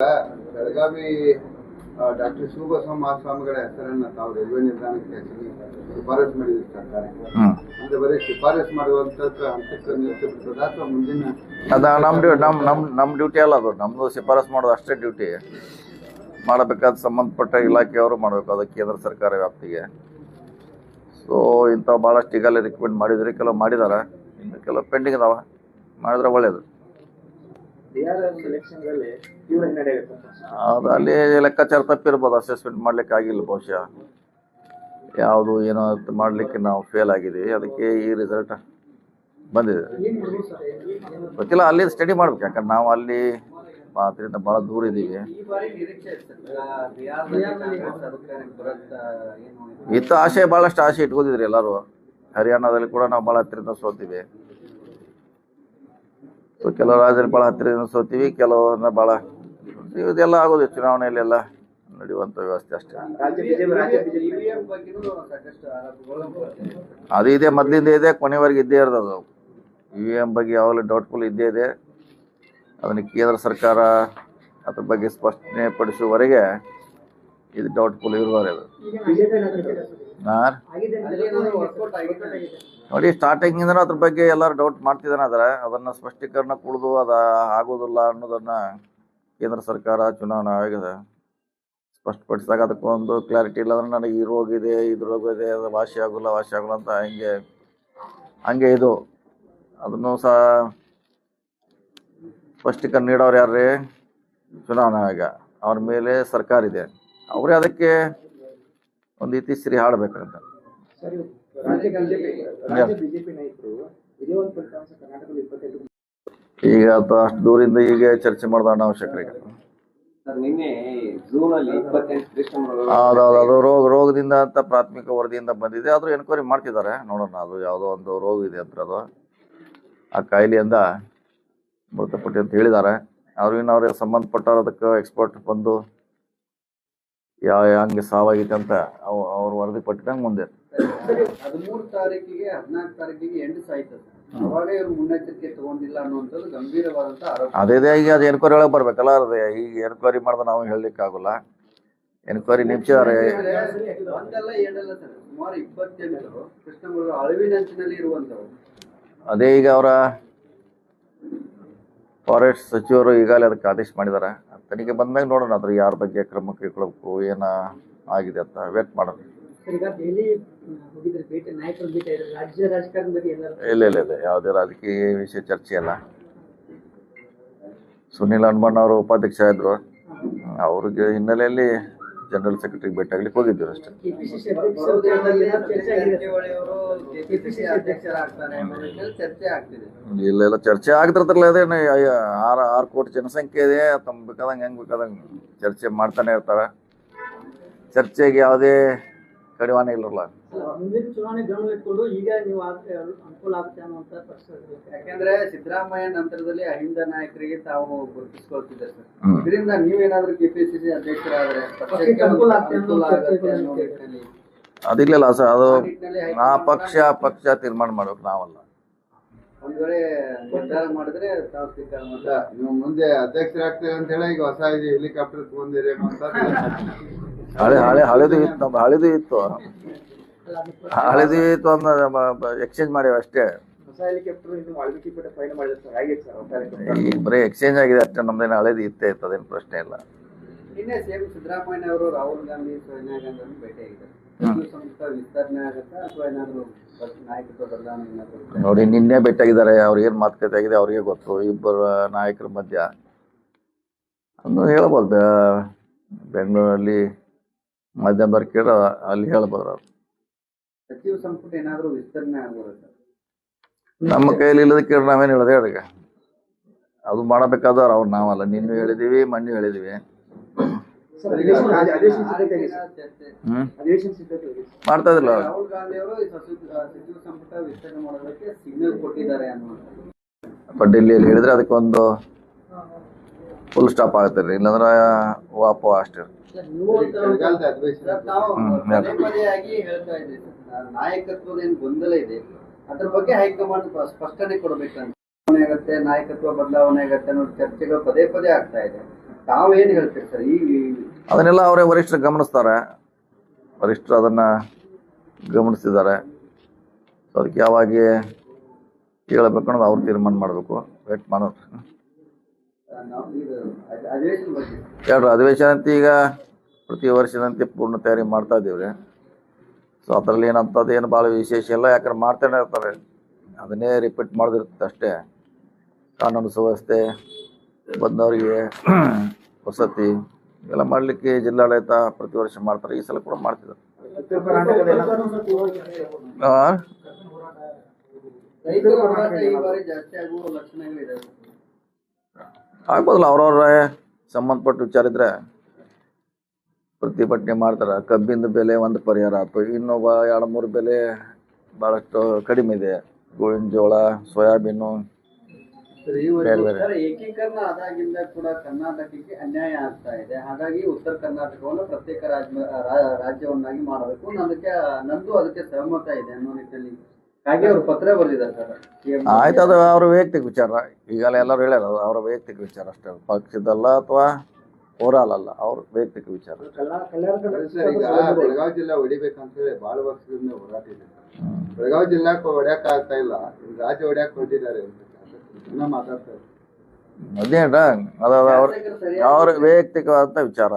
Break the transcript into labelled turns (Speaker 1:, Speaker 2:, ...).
Speaker 1: Belagavi doctor Shivabasava ಮಹಾಸ್ವಾಮಿಗಳ ಹೆಸರನ್ನ ತಾವು railway ನಿಲ್ದಾಣಕ್ಕೆ ಹೆಸರಿ ಶಿಫಾರಸ್ ಮಾಡಿದ್ರು ಸರ್ಕಾರಕ್ಕೆ ಅಂದ್ರೆ ಬರೀ ಶಿಫಾರಸ್ ಮಾಡುವಂತದ್ದು ಹಂತಕ್ಕೆ ನಿಲ್ಸಿಬಿಡ್ತದ ಅಥವಾ ಮುಂದಿನ
Speaker 2: ಅದ ನಮ್ಮ ಡ್ಯೂ ನಮ್ಮ ನಮ್ಮ ನಮ್ಮ ಡ್ಯೂಟಿ ಅಲ್ಲ ಅದು. ನಮ್ಮದು ಶಿಫಾರಸ್ ಮಾಡೋದು ಅಷ್ಟೇ ಡ್ಯೂಟಿ. ಮಾಡಬೇಕಾದ ಸಂಬಂಧಪಟ್ಟ ಇಲಾಖೆಯವರು ಮಾಡಬೇಕು. ಅದು ಕೇಂದ್ರ ಸರ್ಕಾರ ವ್ಯಾಪ್ತಿಗೆ. ಸೊ ಇಂಥ ಭಾಳಷ್ಟು ಈಗಲೇ ರಿಕಮೆಂಡ್ ಮಾಡಿದ್ರೆ. ಕೆಲವು ಮಾಡಿದಾರೆ. ಇನ್ನು ಕೆಲವು ಪೆಂಡಿಂಗ್ ಅದಾವ ಮಾಡಿದ್ರೆ ಒಳ್ಳೇದು. ಅದು ಅಲ್ಲಿ ಲೆಕ್ಕಾಚಾರ ತಪ್ಪಿರ್ಬೋದು ಅಸೆಸ್ಮೆಂಟ್ ಮಾಡ್ಲಿಕ್ಕೆ ಆಗಿಲ್ಲ ಬಹುಶಃ. ಯಾವುದು ಏನೋ ಮಾಡಲಿಕ್ಕೆ ನಾವು ಫೇಲ್ ಆಗಿದ್ದೀವಿ ಅದಕ್ಕೆ ಈ ರಿಸಲ್ಟ್ ಬಂದಿದೆ. ಗೊತ್ತಿಲ್ಲ, ಅಲ್ಲಿ ಸ್ಟಡಿ ಮಾಡ್ಬೇಕು. ಯಾಕಂದ್ರೆ ನಾವು ಅಲ್ಲಿ ಅದರಿಂದ ಭಾಳ ದೂರ ಇದ್ದೀವಿ. ಇತ್ತು ಆಸೆ ಭಾಳಷ್ಟು ಆಸೆ ಇಟ್ಕೊಂಡಿದ್ರಿ ಎಲ್ಲರೂ. ಹರಿಯಾಣದಲ್ಲಿ ಕೂಡ ನಾವು ಭಾಳ ಹತ್ತಿರದಿಂದ ಸೋತೀವಿ ಸೊ ಕೆಲವು ರಾಜರು ಭಾಳ ಹತ್ತಿರದಿಂದ ಸೋತೀವಿ ಕೆಲವನ್ನ ಭಾಳ ಇದೆಲ್ಲ ಆಗೋದು ಚುನಾವಣೆಯಲ್ಲಿ ಎಲ್ಲ ನಡೆಯುವಂಥ ವ್ಯವಸ್ಥೆ ಅಷ್ಟೇ. ಅದು ಇದೆ ಮೊದಲಿಂದ ಇದೆ ಕೊನೆವರೆಗೆ ಇದ್ದೇ ಇರೋದು ಅದು. ಇ ವಿ ಎಂ ಬಗ್ಗೆ ಯಾವಾಗಲೂ ಡೌಟ್ಫುಲ್ ಇದ್ದೇ ಇದೆ. ಅದನ್ನು ಕೇಂದ್ರ ಸರ್ಕಾರ ಅದ್ರ ಬಗ್ಗೆ ಸ್ಪಷ್ಟನೆ ಪಡಿಸುವವರೆಗೆ ಇದು ಡೌಟ್ಫುಲ್ ಇರುವವರೆಗೆ. ಹಾಂ? ನೋಡಿ ಸ್ಟಾರ್ಟಿಂಗಿಂದ ಅದ್ರ ಬಗ್ಗೆ ಎಲ್ಲರೂ ಡೌಟ್ ಮಾಡ್ತಿದ್ದಾನೆ ಆದರೆ ಅದನ್ನು ಸ್ಪಷ್ಟೀಕರಣ ಕುಡಿದು ಅದು ಆಗೋದಿಲ್ಲ ಅನ್ನೋದನ್ನು ಕೇಂದ್ರ ಸರ್ಕಾರ ಚುನಾವಣಾ ಆಯೋಗ ಸ್ಪಷ್ಟಪಡಿಸಿದಾಗ ಅದಕ್ಕೊಂದು ಕ್ಲಾರಿಟಿ ಇಲ್ಲ ಅಂದ್ರೆ ನನಗೆ ಈ ರೋಗ ಇದೆ, ಇದು ರೋಗ ಇದೆ, ಅದು ವಾಸಿ ಆಗೋಲ್ಲ ವಾಸಿ ಆಗೋಲ್ಲ ಅಂತ ಹಂಗೆ ಹಂಗೆ ಇದು. ಅದನ್ನು ಸಹ ಸ್ಪಷ್ಟೀಕರಣ ನೀಡೋರು ಯಾರೇ ಚುನಾವಣಾ ಆಯೋಗ. ಅವ್ರ ಮೇಲೆ ಸರ್ಕಾರ ಇದೆ. ಅವರೇ ಅದಕ್ಕೆ ಒಂದು ಇತಿಶ್ರೀ ಹಾಡಬೇಕಂತ. ಈಗ ಅಷ್ಟು ದೂರಿಂದ ಈಗ ಚರ್ಚೆ ಮಾಡಿದ ಅನಾವಶ್ಯಕರಿಗೆ ಅದು ರೋಗ ರೋಗದಿಂದ ಅಂತ ಪ್ರಾಥಮಿಕ ವರದಿಯಿಂದ ಬಂದಿದೆ. ಆದರೂ ಎನ್ಕ್ವೈರಿ ಮಾಡ್ತಿದ್ದಾರೆ. ನೋಡೋಣ ಅದು ಯಾವುದೋ ಒಂದು ರೋಗ ಇದೆ ಅಂತ ಅದು. ಆ ಕಾಯಿಲೆಯಿಂದ ಮೃತಪಟ್ಟಿ ಅಂತ ಹೇಳಿದ್ದಾರೆ. ಅವ್ರು ಇನ್ನು ಅವ್ರಿಗೆ ಸಂಬಂಧಪಟ್ಟವ್ರು ಅದಕ್ಕೆ ಎಕ್ಸ್ಪರ್ಟ್ ಬಂದು ಯಾವ ಹಂಗೆ ಸಾವಾಗೈತೆ ಅಂತ ಅವು ಅವ್ರು ವರದಿ ಪಟ್ಟಿದಂಗೆ ಮುಂದೆ.
Speaker 3: ಹದಿಮೂರು ತಾರೀಕಿಗೆ ಹದಿನಾಲ್ಕು ತಾರೀಕಿಗೆ ಎಂಟು ಸಾಯ್ತದೆ. ಅವಾಗ ಇವರು ಮುನ್ನೆಚ್ಚರಿಕೆ ತಗೊಂಡಿಲ್ಲ ಅನ್ನುವಂಥದ್ದು ಗಂಭೀರವಾದಂತ ಆರೋಪ.
Speaker 2: ಅದೇ ಈಗ ಅದು ಎನ್ಕ್ವೈರಿ ಒಳಗೆ ಬರ್ಬೇಕಲ್ಲ ಅದೇ ಈಗ ಎನ್ಕ್ವೈರಿ ಮಾಡ್ದ ನಾವು ಹೇಳಲಿಕ್ಕೆ ಆಗೋಲ್ಲ. ಎನ್ಕ್ವೈರಿ ನಿಲ್ಸಿದ್ದಾರೆ
Speaker 3: ಒಂದಲ್ಲ ಎರಡಲ್ಲ ಸರ್ ಸುಮಾರು ಇಪ್ಪತ್ತೆಂಟು ಕೃಷ್ಣಮೂರ್ತಿ ಅಳಿವಿನಂಚಿನಲ್ಲಿ ಇರುವಂತವ್ರು
Speaker 2: ಅದೇ ಈಗ ಅವರ ಫಾರೆಸ್ಟ್ ಸಚಿವರು ಈಗಾಗಲೇ ಅದಕ್ಕೆ ಆದೇಶ ಮಾಡಿದ್ದಾರೆ ತನಿಖೆ ಬಂದಾಗ ನೋಡೋಣ ಅದ್ರ ಯಾರ ಬಗ್ಗೆ ಕ್ರಮ ಕೈಗೊಳ್ಳಬೇಕು ಏನ ಆಗಿದೆ ಅಂತ ವೇಟ್ ಮಾಡೋಣ. ಇಲ್ಲ ಇಲ್ಲ ಇಲ್ಲ ಯಾವುದೇ ರಾಜಕೀಯ ವಿಷಯ ಚರ್ಚೆ ಅಲ್ಲ ಸುನಿಲ್ ಹನುಮಣ್ಣ ಅವರು ಉಪಾಧ್ಯಕ್ಷ ಇದ್ರು. ಅವ್ರಿಗೆ ಹಿನ್ನೆಲೆಯಲ್ಲಿ ಜನರಲ್ ಸೆಕ್ರೆಟರಿ ಭೇಟಿ ಆಗ್ಲಿಕ್ಕೆ ಹೋಗಿದ್ರು ಅಷ್ಟೇ.
Speaker 4: ಇಲ್ಲ ಇಲ್ಲ ಚರ್ಚೆ
Speaker 2: ಆಗ್ತಿರ್ತಾರಲ್ಲ ಅದೇನು ಆರು ಆರು ಕೋಟಿ ಜನಸಂಖ್ಯೆ ಇದೆ ತಮ್ಮ ಬೇಕಾದಂಗೆ ಹೆಂಗೆ ಬೇಕಾದಂಗೆ ಚರ್ಚೆ ಮಾಡ್ತಾನೆ ಇರ್ತಾರೆ. ಚರ್ಚೆಗೆ ಯಾವುದೇ ಕಡಿವಾಣ ಇಲ್ಲರಲ್ಲ.
Speaker 4: ಮುಂದಿನ ಚುನಾವಣೆ ಗಮನ ಇಟ್ಕೊಂಡು ಈಗ ನೀವು ಅನುಕೂಲ ಆಗುತ್ತೆ ಅನ್ನುವಂತ
Speaker 3: ಯಾಕೆಂದ್ರೆ ಸಿದ್ದರಾಮಯ್ಯ ನಂತರದಲ್ಲಿ ಅಹಿಂದ ನಾಯಕರಿಗೆ ತಾವು ಗುರುತಿಸ್ಕೊಳ್ತಿದ್ದಾರೆ ಸರ್. ಇದರಿಂದ ನೀವೇನಾದ್ರೂ ಕೆಪಿಸಿಸಿ ಅಧ್ಯಕ್ಷರಾದ್ರೆ
Speaker 2: ಅದಿಲ್ಲ ಸರ್ ಅದು
Speaker 3: ಆ
Speaker 2: ಪಕ್ಷ ಪಕ್ಷ ತೀರ್ಮಾನ ಮಾಡ್ಬೇಕು ನಾವಲ್ಲ.
Speaker 3: ಒಂದ್ ವೇಳೆ ನಿರ್ಧಾರ ಮಾಡಿದ್ರೆ ತಾವು ಸ್ವೀಕಾರ ಮಾಡ್ತಾರೆ
Speaker 1: ನೀವು ಮುಂದೆ ಅಧ್ಯಕ್ಷರಾಗ್ತೀವಿ ಅಂತ ಹೇಳಿ ಈಗ ಹೊಸ ಇದು ಹೆಲಿಕಾಪ್ಟರ್ ತಗೊಂಡಿರೇನೋ ಅಂತ
Speaker 2: ಹಳೆ ಹಳೆ ಹಳೆದು ಇತ್ತು ನಮ್ದು ಹಳೆದು ಇತ್ತು. ಹಳೆದು ಇತ್ತು ಅಂದ್ರೆ ಎಕ್ಸ್ಚೇಂಜ್ ಮಾಡ್ಯಾವ ಅಷ್ಟೇ. ಈಗ ಬರೀ ಎಕ್ಸ್ಚೇಂಜ್ ಆಗಿದೆ ಅಷ್ಟೇ ನಮ್ದೇನು ಹಳೆದು ಇತ್ತೇ ಇತ್ತು ಅದೇನು ಪ್ರಶ್ನೆ ಇಲ್ಲ.
Speaker 3: ನಿನ್ನೆ ಸೇಮ್ ಸಿದ್ದರಾಮಯ್ಯ ಅವರು ರಾಹುಲ್ ಗಾಂಧಿ ಸೋನಿಯಾ ಗಾಂಧಿ ಅವ್ರನ್ನ ಭೇಟಿಯಾಗಿದ್ದಾರೆ
Speaker 2: ನೋಡಿ ನಿನ್ನೆ ಭೇಟಿಯಾಗಿದ್ದಾರೆ ಅವ್ರು ಏನು ಮಾತುಕತೆ ಆಗಿದೆ ಅವ್ರಿಗೆ ಗೊತ್ತು. ಇಬ್ಬರು ನಾಯಕರ ಮಧ್ಯ. ಅನ್ನು ಹೇಳ್ಬೋದು ಬೆಂಗಳೂರಲ್ಲಿ ಮಧ್ಯಂತರ ಕೇಳ ಅಲ್ಲಿ ಹೇಳ್ಬೋದು ಅವ್ರು
Speaker 3: ಸಚಿವ ಸಂಪುಟ ಏನಾದರೂ ವಿಸ್ತರಣೆ ಆಗ್ಬೋದು
Speaker 2: ನಮ್ಮ ಕೈಯಲ್ಲಿ ಇಲ್ಲದ ಕೇಳಿ ನಾವೇನು ಹೇಳೋದು ಹೇಳಿ ಅದು ಮಾಡಬೇಕಾದವ್ರು ಅವ್ರು ನಾವಲ್ಲ. ನಿನ್ನೆ ಹೇಳಿದೀವಿ ಮಣ್ಣು ಹೇಳಿದೀವಿ? ಮಾಡ್ತಾ ಇದಿಲ್ಲ ಬಟ್ ಡೆಲ್ಲಿಯಲ್ಲಿ ಹೇಳಿದ್ರೆ ಅದಕ್ಕೊಂದು ಫುಲ್ ಸ್ಟಾಪ್ ಆಗುತ್ತೆ ಇಲ್ಲಂದ್ರೆ ಇಲ್ಲಾಂದ್ರೆ ವಾಪು ಅಷ್ಟೇ.
Speaker 3: ನಾಯಕತ್ವದ ಏನ್ ಗೊಂದಲ ಇದೆ. ಅದ್ರ ಬಗ್ಗೆ ಹೈಕಮಾಂಡ್ ಸ್ಪ- ಸ್ಪಷ್ಟನೆ ಕೊಡ್ಬೇಕಂತ ಆಗತ್ತೆ ನಾಯಕತ್ವ ಬದಲಾವಣೆ ಆಗತ್ತೆ ಅನ್ನೋ ಚರ್ಚೆಗಳು ಪದೇ ಪದೇ ಆಗ್ತಾ ಇದೆ. ತಾವೇನ್ ಹೇಳ್ತೀರಿ ಸರ್? ಈ
Speaker 2: ಅದನ್ನೆಲ್ಲ ಅವರೇ ವರಿಷ್ಠರು ಗಮನಿಸ್ತಾರೆ. ವರಿಷ್ಠರು ಅದನ್ನ ಗಮನಿಸಿದ್ದಾರೆ ಅದಕ್ಕೆ ಯಾವಾಗ ಹೇಳಬೇಕು ಅನ್ನೋದು ಅವ್ರು ತೀರ್ಮಾನ ಮಾಡಬೇಕು. ವೇಟ್ ಮಾಡೋದು
Speaker 3: ಅಧಿವೇಶನ
Speaker 2: ಹೇಳ್ರಿ ಅಧಿವೇಶನ ಈಗ ಪ್ರತಿ ವರ್ಷದಂತೆ ಪೂರ್ಣ ತಯಾರಿ ಮಾಡ್ತಾ ಇದ್ದೀವಿ ರೀ ಸೊ ಅದರಲ್ಲಿ ಏನಂಥದ್ದು ಏನು ಭಾಳ ವಿಶೇಷ ಇಲ್ಲ ಯಾಕಂದ್ರೆ ಮಾಡ್ತಾನೆ ಇರ್ತಾರೆ. ಅದನ್ನೇ ರಿಪೀಟ್ ಮಾಡೋದಿರುತ್ತೆ ಅಷ್ಟೇ. ಕಾನೂನು ಸುವ್ಯವಸ್ಥೆ ಬಂದವರಿಗೆ ವಸತಿ ಇವೆಲ್ಲ ಮಾಡಲಿಕ್ಕೆ ಜಿಲ್ಲಾಡಳಿತ ಪ್ರತಿ ವರ್ಷ ಮಾಡ್ತಾರೆ. ಈ ಸಲ ಕೂಡ ಮಾಡ್ತಿದ್ದಾರೆ.
Speaker 5: ಉತ್ತರ ಕರ್ನಾಟಕದ
Speaker 2: ಆ?
Speaker 3: ರೈತರ ಹೋರಾಟ ಈ ಬಾರಿ ಜಾಸ್ತಿ ಆಗುವ ಲಕ್ಷಣಗಳಿದೆ
Speaker 2: ಆಗ್ಬೋದಲ್ಲ ಅವ್ರವ್ರ ಸಂಬಂಧಪಟ್ಟ ವಿಚಾರ ಇದ್ರೆ ಪ್ರತಿಭಟನೆ ಮಾಡ್ತಾರೆ. ಕಬ್ಬಿಂದ ಬೆಲೆ ಒಂದು ಪರಿಹಾರ. ಆಯ್ತು ಇನ್ನೊಬ್ಬ ಎರಡು ಮೂರು ಬೆಲೆ ಭಾಳಷ್ಟು ಕಡಿಮೆ ಇದೆ. ಗೋವಿನ ಜೋಳ ಸೋಯಾಬೀನು
Speaker 3: ಸರ್,
Speaker 2: ಬೇರೆ ಬೇರೆ.
Speaker 3: ಏಕೀಕರಣ ಆದಾಗಿಂದ ಕೂಡ ಕರ್ನಾಟಕಕ್ಕೆ ಅನ್ಯಾಯ ಆಗ್ತಾ ಇದೆ. ಹಾಗಾಗಿ ಉತ್ತರ ಕರ್ನಾಟಕವನ್ನು ಪ್ರತ್ಯೇಕ ರಾಜ್ಯ ರಾಜ್ಯವನ್ನಾಗಿ ಮಾಡಬೇಕು. ಅದಕ್ಕೆ ನಂದು ಅದಕ್ಕೆ ಸಹಮತ ಇದೆ ಅನ್ನೋ ನಿಟ್ಟಿನಲ್ಲಿ ಹಾಗೆ ಅವರು ಪತ್ರ ಬರೆದಿದ್ದಾರೆ ಸರ್.
Speaker 2: ಆಯ್ತು ಅದು ಅವ್ರ ವೈಯಕ್ತಿಕ ವಿಚಾರ. ಈಗಲೇ ಎಲ್ಲರೂ ಹೇಳ್ಯಾರ ಅದು ಅವರ ವೈಯಕ್ತಿಕ ವಿಚಾರ ಅಷ್ಟೇ. ಪಕ್ಷದಲ್ಲ ಅಥವಾ ಓವರಾಲ್ ಅಲ್ಲ ಅವ್ರ ವೈಯಕ್ತಿಕ ವಿಚಾರ
Speaker 1: ಬೆಳಗಾವಿ ಜಿಲ್ಲಾ ಹೊಡಿಬೇಕಂತ ಹೇಳಿ ಬಹಳ ವರ್ಷದಿಂದ ಹೋರಾಟ ಇದೆ. ಬೆಳಗಾವಿ ಜಿಲ್ಲಾಕ್ ಹೊಡ್ಯಾಕ ಆಗ್ತಾ ಇಲ್ಲ. ರಾಜ್ಯ ಹೊಡ್ಯಾಕ ಹೊರಟಿದ್ದಾರೆ. ಮಾತಾಡ್ತಾರೆ
Speaker 2: ಅದೇನ? ಅದು ಅವ್ರ ಅವ್ರ ವೈಯಕ್ತಿಕವಾದಂಥ ವಿಚಾರ.